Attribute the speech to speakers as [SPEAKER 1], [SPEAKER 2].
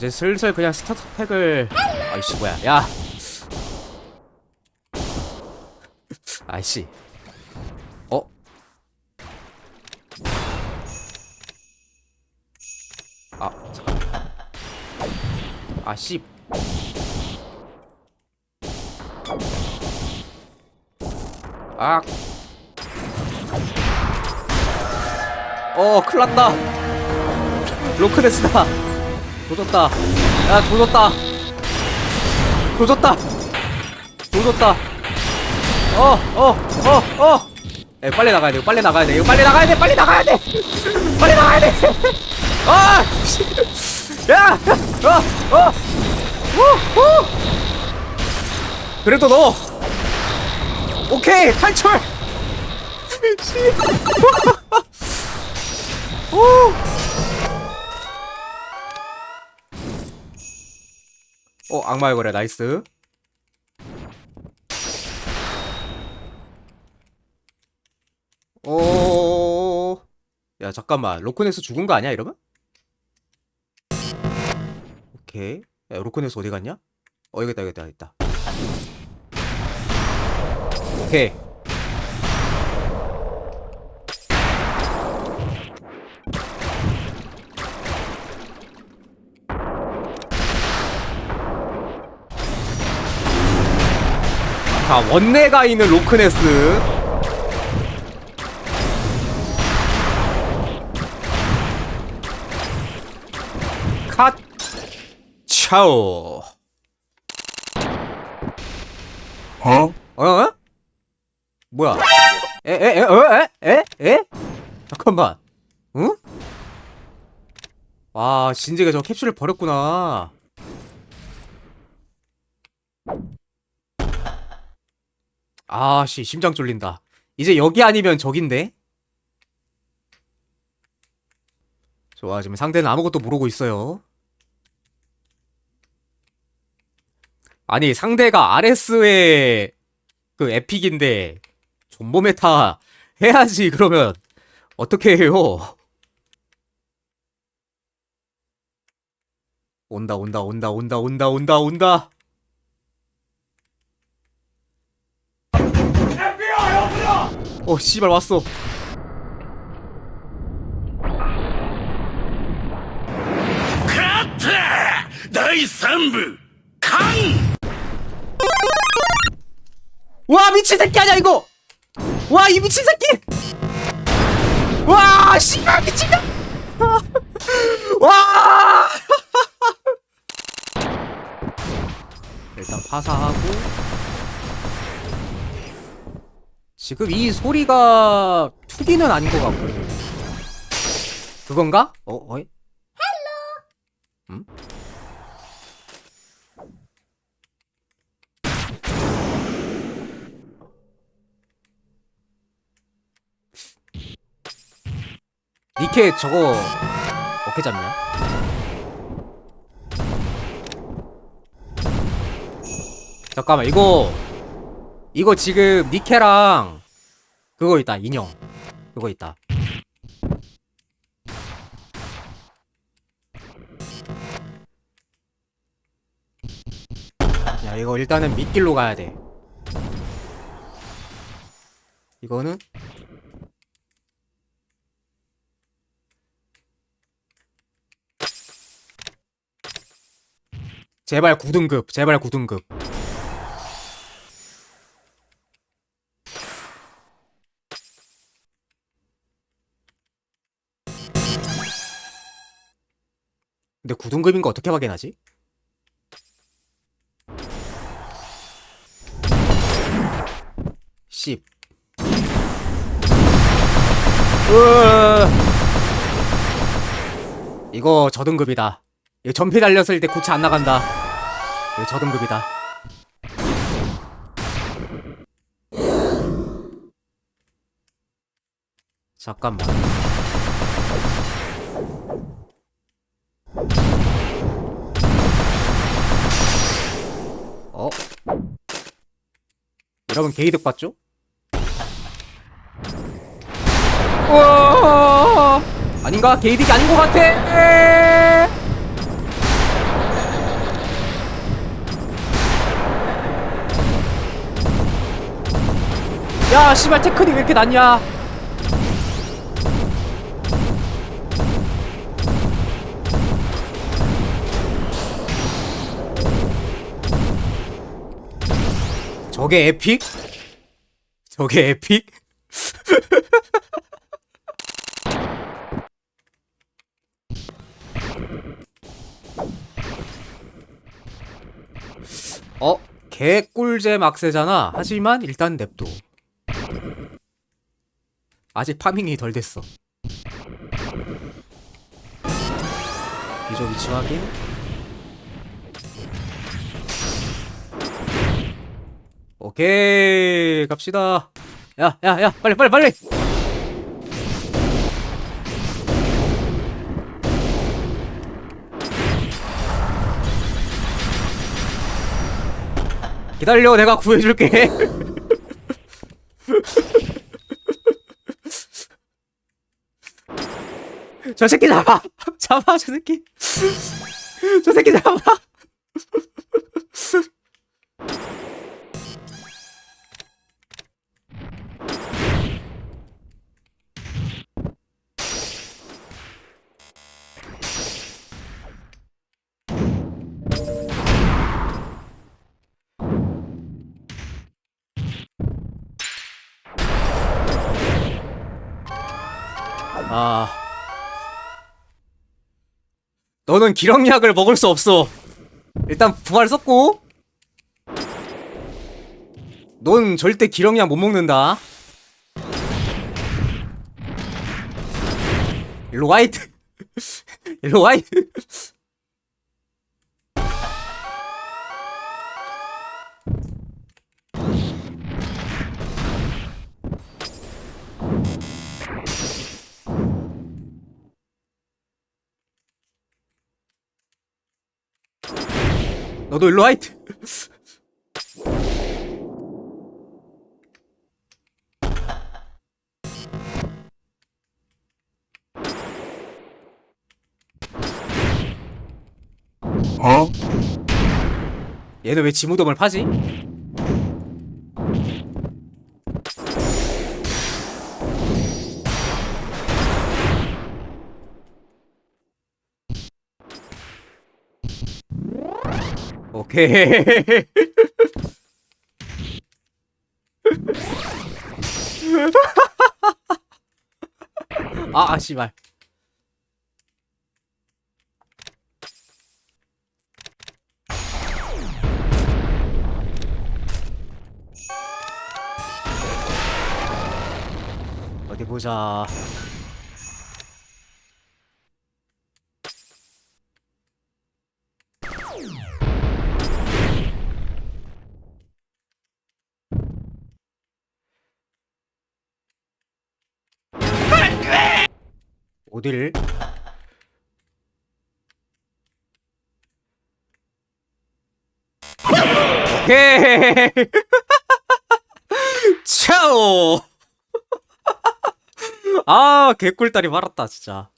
[SPEAKER 1] 이제 슬슬 그냥 스타트 팩을 아이씨 뭐야 야 아이씨 어? 아 잠깐 아씨 아 어, 큰일 났다. 로크데스다. 조졌다. 야, 조졌다. 조졌다. 조졌다. 어, 어, 어, 어. 에, 빨리 나가야 돼. 빨리 나가야 돼. 이거 빨리 나가야 돼. 빨리 나가야 돼. 빨리 나가야 돼. 아! 씨. 야! 어, 어. 우, 우. 그래도 너. 오케이, 탈출. 씨. 오! 어, 악마의 거래, 나이스. 오. 야, 잠깐만. 로코네스 죽은 거 아니야, 이러면? 오케이. 야, 로코네스 어디 갔냐? 어, 여기 있다, 여기 있다, 여기 있다. 오케이. 자, 원내가 있는 로크네스. 컷. 차오.
[SPEAKER 2] Huh?
[SPEAKER 1] 어? 어? 뭐야? 에, 에, 에, 어? 에? 에? 에? 잠깐만. 응? 와, 진지가 저 캡슐을 버렸구나. 아, 씨, 심장 쫄린다. 이제 여기 아니면 저긴데? 좋아, 지금 상대는 아무것도 모르고 있어요. 아니, 상대가 RS의 그 에픽인데, 존모 메타 해야지, 그러면. 어떻게 해요? 온다, 온다, 온다, 온다, 온다, 온다, 온다. 어 씨발 왔어.
[SPEAKER 2] 카타! 第3부 강!
[SPEAKER 1] 와 미친 새끼 아니야 이거? 와 이 미친 새끼! 와 씨발 미친다! 와! 일단 파사하고 지금 이 소리가 투기는 아닌 것 같고 그건가? 어? 어이? 음? 니케 저거 어떻게 잡냐? 잠깐만 이거 이거 지금 니케랑 그거 있다 인형. 그거 있다. 야 이거 일단은 밑길로 가야 돼. 이거는? 제발 9등급, 제발 9등급. 근데 9등급인 거 어떻게 확인하지? 씹. 으아. 이거 저등급이다. 이거 전피 달렸을 때 고치 안 나간다. 이거 저등급이다. 잠깐만. 어? 여러분 게이득 봤죠? 우와! 아닌가? 게이득이 아닌 것 같아! 에이! 야, 씨발, 테크닉 왜 이렇게 낮냐? 저게 에픽? 저게 에픽? 어? 개꿀잼 악세잖아. 하지만 일단 냅둬. 아직 파밍이 덜 됐어. 비조 위치 확인. 오케이 갑시다. 야, 야, 야, 빨리, 빨리, 빨리. 기다려, 내가 구해줄게. 저 새끼 잡아! 잡아, 저 새끼! 저 새끼 잡아! 아. 너는 기력약을 먹을 수 없어. 일단 부활 썼고. 넌 절대 기력약 못 먹는다. 일로 와이트. 일로 와이트. 너도 일로 와이트.
[SPEAKER 2] Huh?
[SPEAKER 1] 얘는 왜 지무덤을 파지? 오케이. 아, 아, 씨발. 어디 보자. 어디를? 오케이. 차오. 아 개꿀다리 말았다 진짜